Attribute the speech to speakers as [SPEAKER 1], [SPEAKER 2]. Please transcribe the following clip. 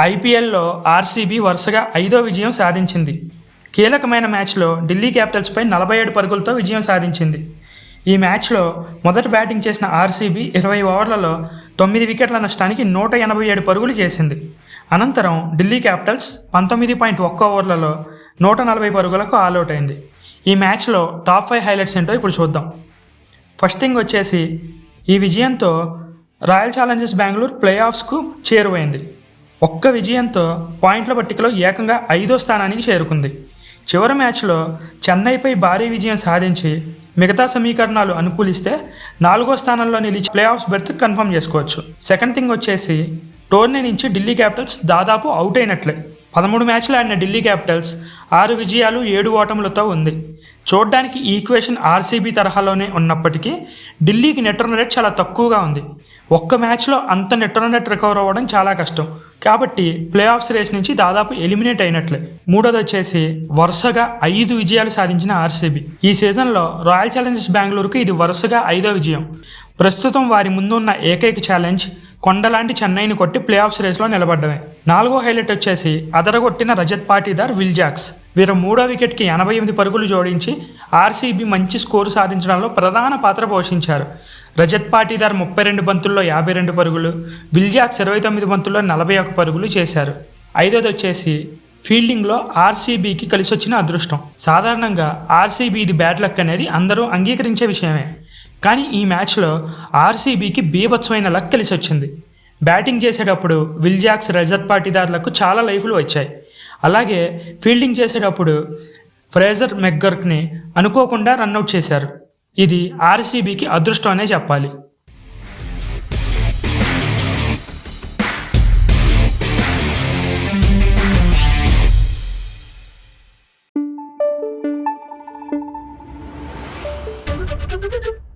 [SPEAKER 1] ఐపీఎల్లో ఆర్సీబీ వరుసగా ఐదో విజయం సాధించింది. కీలకమైన మ్యాచ్లో ఢిల్లీ క్యాపిటల్స్పై నలభై ఏడు పరుగులతో విజయం సాధించింది. ఈ మ్యాచ్లో మొదట బ్యాటింగ్ చేసిన ఆర్సీబీ ఇరవై ఓవర్లలో తొమ్మిది వికెట్ల నష్టానికి నూట ఎనభై ఏడు పరుగులు చేసింది. అనంతరం ఢిల్లీ క్యాపిటల్స్ పంతొమ్మిది పాయింట్ ఒక్క ఓవర్లలో నూట నలభై పరుగులకు ఆల్అవుట్ అయింది ఈ మ్యాచ్లో టాప్ ఫైవ్ హైలైట్స్ ఏంటో ఇప్పుడు చూద్దాం. ఫస్ట్ థింగ్ వచ్చేసి ఈ విజయంతో రాయల్ ఛాలెంజర్స్ బెంగళూరు ప్లే ఆఫ్స్కు చేరువైంది. ఒక్క విజయంతో పాయింట్ల పట్టికలో ఏకంగా ఐదో స్థానానికి చేరుకుంది. చివరి మ్యాచ్లో చెన్నైపై భారీ విజయం సాధించి మిగతా సమీకరణాలు అనుకూలిస్తే నాలుగో స్థానంలో నిలిచి ప్లే ఆఫ్స్ బెర్త్ కన్ఫర్మ్ చేసుకోవచ్చు. సెకండ్ థింగ్ వచ్చేసి టోర్నీ నుంచి ఢిల్లీ క్యాపిటల్స్ దాదాపు అవుట్ అయినట్లే. పదమూడు మ్యాచ్లు ఆడిన ఢిల్లీ క్యాపిటల్స్ ఆరు విజయాలు ఏడు ఓటములతో ఉంది. చూడడానికి ఈక్వేషన్ ఆర్సీబీ తరహాలోనే ఉన్నప్పటికీ ఢిల్లీకి నెట్ రన్ రేట్ చాలా తక్కువగా ఉంది. ఒక్క మ్యాచ్లో అంత నెట్ రన్ రేట్ రికవర్ అవ్వడం చాలా కష్టం. కాబట్టి ప్లే ఆఫ్స్ రేస్ నుంచి దాదాపు ఎలిమినేట్ అయినట్లే. మూడోది వచ్చేసి వరుసగా ఐదు విజయాలు సాధించిన ఆర్సీబీ. ఈ సీజన్లో రాయల్ ఛాలెంజర్స్ బెంగళూరుకు ఇది వరుసగా ఐదో విజయం. ప్రస్తుతం వారి ముందున్న ఏకైక ఛాలెంజ్ కొండలాంటి చెన్నైని కొట్టి ప్లే ఆఫ్స్ రేస్లో నిలబడ్డమే. నాలుగో హైలైట్ వచ్చేసి అదరగొట్టిన రజత్ పాటీదార్ విల్జాక్స్ వీరు మూడో వికెట్కి ఎనభై ఎనిమిది పరుగులు జోడించి ఆర్సీబీ మంచి స్కోరు సాధించడంలో ప్రధాన పాత్ర పోషించారు. రజత్ పాటీదార్ ముప్పై రెండు బంతుల్లో యాభై రెండు పరుగులు విల్జాక్స్ ఇరవై తొమ్మిది బంతుల్లో నలభై ఒక పరుగులు చేశారు. ఐదోది వచ్చేసి ఫీల్డింగ్లో ఆర్సీబీకి కలిసొచ్చిన అదృష్టం. సాధారణంగా ఆర్సీబీ ఇది బ్యాడ్ లక్ అనేది అందరూ అంగీకరించే విషయమే. కానీ ఈ మ్యాచ్లో ఆర్సీబీకి బీభత్సమైన లక్ కలిసి వచ్చింది. బ్యాటింగ్ చేసేటప్పుడు విల్ జాక్స్ రజత్ పాటిదారులకు చాలా లైఫ్లు వచ్చాయి. అలాగే ఫీల్డింగ్ చేసేటప్పుడు ఫ్రేజర్ మెగ్గర్క్ని అనుకోకుండా రన్అట్ చేశారు. ఇది ఆర్సీబీకి అదృష్టం అనే చెప్పాలి.
[SPEAKER 2] Thank you.